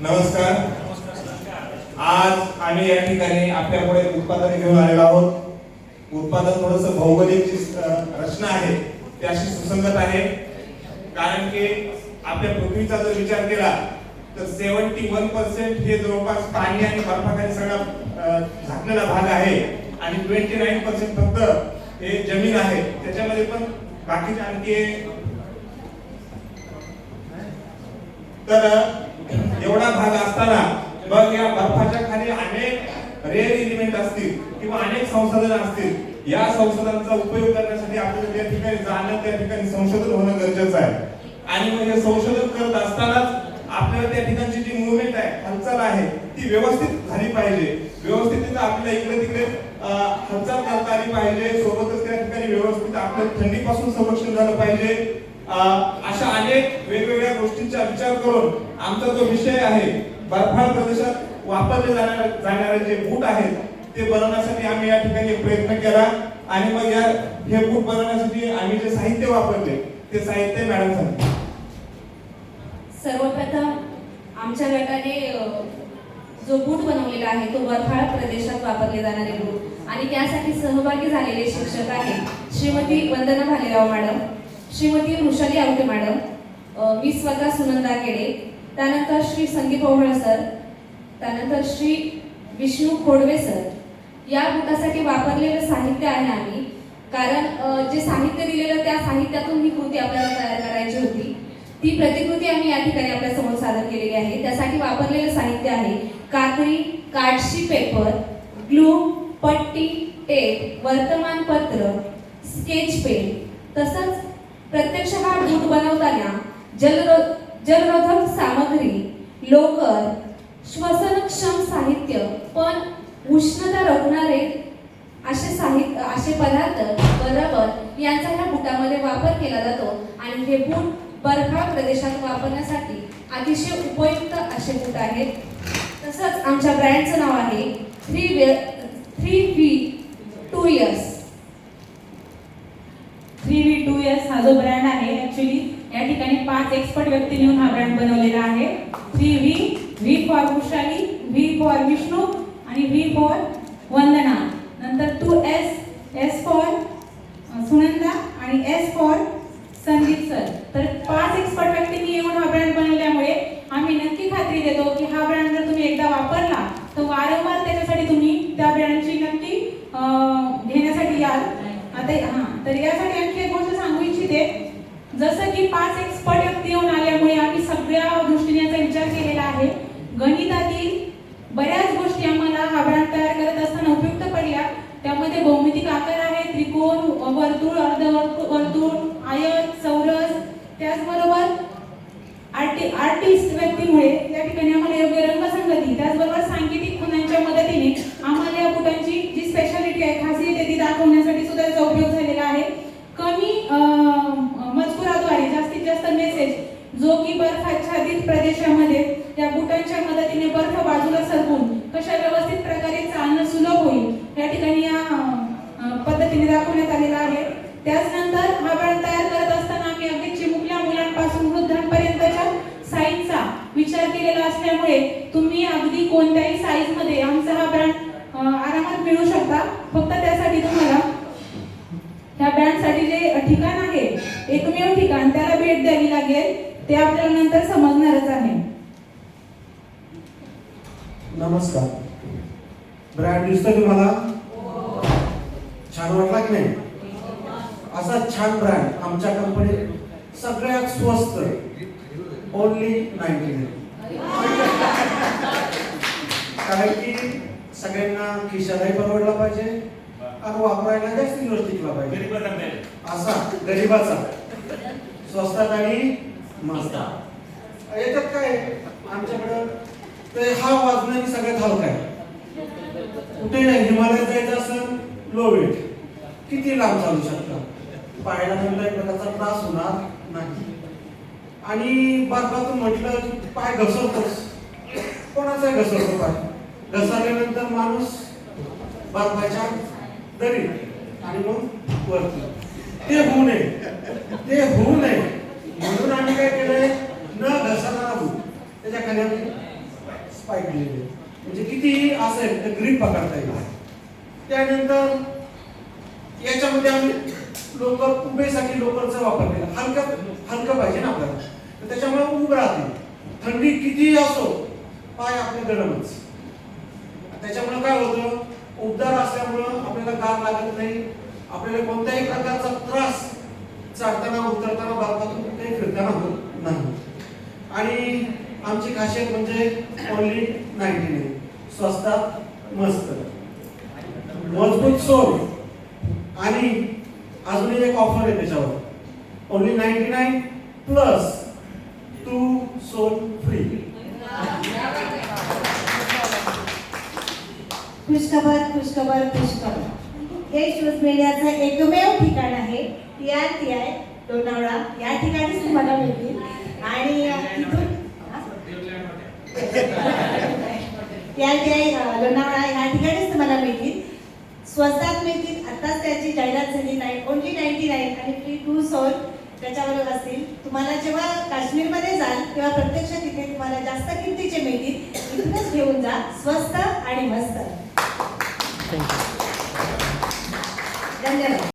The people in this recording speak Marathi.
नमस्कार. आज आम्ही या ठिकाणी आपल्यापुढे उत्पादन घेऊन आलेलो आहोत. उत्पादन थोडस भौगोलिक जी रचना आहे त्याशी सुसंगत आहे. कारण की आपल्या पृथ्वीचा जर विचार केला तर सेव्हन्टी वन पर्सेंट हे जवळपास पाणी आणि बर्फाखाली सगळा झाकलेला भाग आहे. आणि ट्वेंटी नाईन पर्सेंट फक्त हे जमीन आहे. त्याच्यामध्ये पण बाकीचे आणखी तर एवढा भाग असताना मग या बर्फाच्या खाली अनेक रेअर एलिमेंट असतील किंवा अनेक संसाधन असतील. या संसाधनांचा उपयोग करण्यासाठी आपल्याला त्या ठिकाणी जाणं त्या ठिकाणी संशोधन होणं गरजेचं आहे. आणि मग हे संशोधन करत असतानाच आपल्याला त्या ठिकाणची जी मुवमेंट आहे हालचाल आहे ती व्यवस्थित झाली पाहिजे. व्यवस्थित तिथं आपल्याला इकडे तिकडे अं, हालचाल करता आली पाहिजे सोबतच त्या ठिकाणी व्यवस्थित आपलं थंडीपासून संरक्षण झालं पाहिजे. अशा अनेक वेगवेगळ्या गोष्टींचा विचार करून आमचा जो विषय आहे बर्फाळ प्रदेशात वापरले जाणारे जाणारे जे बूट आहेत ते बनवण्यासाठी आम्ही या ठिकाणी प्रयत्न केला. आणि मग या हे बूट बनवण्यासाठी आम्ही जे साहित्य वापरले ते साहित्य मॅडम सांगते सर्वप्रथम आमच्या गटाने जो बूट बनवलेला आहे तो बर्फाळ प्रदेशात वापरले जाणारे बूट आणि त्यासाठी सहभागी झालेले शिक्षक आहेत श्रीमती वंदना भालेराव मॅडम श्रीमती वृषाली आवटे मॅडम मी स्वतः सुनंदा केडे त्यानंतर श्री संदीप ओहळ सर त्यानंतर श्री विष्णू खोडवे सर. या बुटासाठी वापरलेलं साहित्य आहे आम्ही. कारण जे साहित्य दिलेलं त्या साहित्यातून ही कृती आपल्याला तयार करायची होती. ती प्रतिकृती आम्ही या ठिकाणी आपल्यासमोर सादर केलेली आहे. त्यासाठी वापरलेलं साहित्य आहे कात्री कार्डशी पेपर ग्लू पट्टी टेप वर्तमानपत्र स्केच पेन तसंच प्रत्यक्ष हा भूत बनवताना जलरो जलरोधक सामग्री लोकर श्वसनक्षम साहित्य पण उष्णता रोखणारे असे साहित्य असे पदार्थ रबर यांचा ह्या बुटामध्ये वापर केला जातो. आणि हे बूट बरखा प्रदेशात वापरण्यासाठी अतिशय उपयुक्त असे बूट आहेत. तसंच आमच्या ब्रँडचं नाव आहे three V three V two years. Three V two years हा जो ब्रँड आहे ॲक्च्युली या ठिकाणी पाच एक्सपर्ट व्यक्ती नेऊन हा ब्रँड बनवलेला आहे. Three V V for Vrushali V for Vishnu आणि व्ही फॉर वंदना. नंतर two S S for Sunanda आणि एस फॉर संदीप सर पाच एक्सपर्ट व्यक्तींनी येऊन हा ब्रँड बनवल्यामुळे आम्ही नक्की खात्री देतो की हा ब्रँड जर तुम्ही एकदा वापरला तर वारंवार त्याच्यासाठी तुम्ही त्या ब्रँडची नक्की घेण्यासाठी याल. आता हां तर यासाठी आणखी एक गोष्ट सांगू इच्छिते. जसं की पाच एक्सपर्ट व्यक्ती येऊन आल्यामुळे आम्ही सगळ्या दृष्टीने याचा विचार केलेला आहे. गणितातील बऱ्याच गोष्टी आम्हाला हा ब्रँड तयार करत असताना उपयुक्त पडल्या. त्यामध्ये भौमितिक आकार आहे त्रिकोण वर्तुळ अर्धवर्तुळ वर्तुळ आयत चौरस त्याचबरोबर आर्टि आर्टिस्ट व्यक्तीमुळे या ठिकाणी आम्हाला योग्य रंगसंगती त्याचबरोबर सांकेतिक खुणांच्या मदतीने आम्हाला या बुटांची जी स्पेशालिटी आहे खासियत आहे ती दाखवण्यासाठी सुद्धा याचा उपयोग झालेला आहे कमी अं, मजकुराद्वारे जास्तीत जास्त मेसेज जो की बर्फाच्छादित प्रदेशामध्ये या बुटांच्या मदतीने बर्फ बाजूला सरकून कशा व्यवस्थित प्रकारे चालणं सुलभ होईल या ठिकाणी या अं, पद्धतीने दाखवण्यात आलेला आहे त्याचनंतर हा ब्रँड तयार करत असताना आम्ही अगदी चिमुकल्या मुलांपासून वृद्धांपर्यंतच्या साईजचा विचार केलेला असल्यामुळे तुम्ही अगदी कोणत्याही साईजमध्ये आमचा हा ब्रँड आरामात मिळू शकता. फक्त त्यासाठी तुम्हाला ह्या ब्रँडसाठी जे ठिकाण आहे एकमेव ठिकाण त्याला भेट द्यावी लागेल. ते आपल्याला नंतर समजणारच आहे. नमस्कार. ब्रँड दिसतोय तुम्हाला? छान वाटला की नाही? असा छान ब्रँड आमच्या कंपनीत सगळ्यात स्वस्त ओनली नाईन्टी कारण की सगळ्यांना खिशालाही परवडला पाहिजे आणि वापरायला जास्त दिवस टिकला पाहिजे. असा गरीबाचा. स्वस्तात आणि मस्त याच्यात काय आमच्याकडं ते हा वाजण्याने सगळ्यात हलका आहे. कुठे नाही हिमालयात जायचं असेल लो वेट किती लांब चालू शकता? पायाला कोणत्याही प्रकारचा त्रास होणार नाही. आणि बर्फातून म्हटलं की पाय घसरतोच कोणाचाही घसरतो पाय. घसरल्यानंतर माणूस बर्फाच्या दरी आणि मग वरती. ते होऊ नये. ते होऊ नये. म्हणून आम्ही काय केलंय? न घसरणार होऊ त्याच्याखाली आम्ही स्पाईक दिलेले म्हणजे किती असेल तर ग्रीप पकडता येईल. त्यानंतर याच्यामध्ये आम्ही लोकर उभेसाठी लोकरचा वापर केला. हलकं हलकं पाहिजे ना आपल्याला. तर त्याच्यामुळे उभ राहते थंडी कितीही असो पाय आपले गरमच. त्याच्यामुळे काय होतं उबदार असल्यामुळं आपल्याला गार लागत नाही. आपल्याला कोणत्याही प्रकारचा त्रास चढताना उतरताना भारतातून कुठेही फिरताना होत नाही. आणि आमची खासियत म्हणजे ओनली नाईन्टी नाईन स्वस्तात मस्त. मजबूत सोल आणि अजूनही एक ऑफर आहे त्याच्यावर. Only ninety nine plus two sole free. खुशखबर खुशखबर खुशखबर हे शूज मिळण्याचं एकमेव ठिकाण आहे. T R T I Lonavala या ठिकाणीच तुम्हाला मिळतील. आणि इथून T R T I Lonavala या ठिकाणीच तुम्हाला मिळतील. स्वस्तात मिळतील. आत्ताच त्याची जाहिरात झाली नाही. ओनली नाईन्टी नाईन आणि फ्री टू सोल त्याच्यावर असतील तुम्हाला जेव्हा काश्मीरमध्ये जाल तेव्हा प्रत्यक्ष तिथे तुम्हाला जास्त किमतीचे मिळतील इथूनच घेऊन जा. स्वस्त आणि मस्त. धन्यवाद.